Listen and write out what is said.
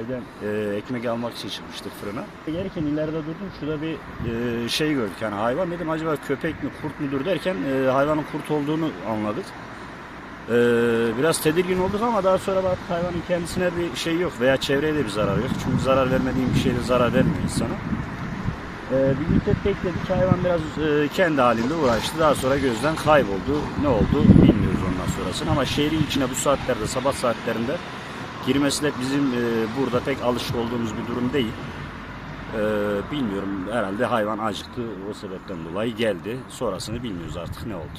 Evden e, ekmek almak için çıkmıştık fırına. Gelirken ileride durdum. Şurada bir e, şey gördük. Yani hayvan dedim acaba köpek mi kurt mudur derken e, hayvanın kurt olduğunu anladık. E, biraz tedirgin olduk ama daha sonra baktık hayvanın kendisine bir şey yok veya çevreye de bir zarar yok. Çünkü zarar vermediğim bir şeyde zarar vermiyor insana. E, bir müddet bekledik. Hayvan biraz e, kendi halinde uğraştı. Daha sonra gözden kayboldu. Ne oldu bilmiyoruz ondan sonrasını. Ama şehrin içine bu saatlerde, sabah saatlerinde girmesi de bizim e, burada pek alışık olduğumuz bir durum değil. E, bilmiyorum herhalde hayvan acıktı o sebepten dolayı geldi. Sonrasını bilmiyoruz artık ne oldu.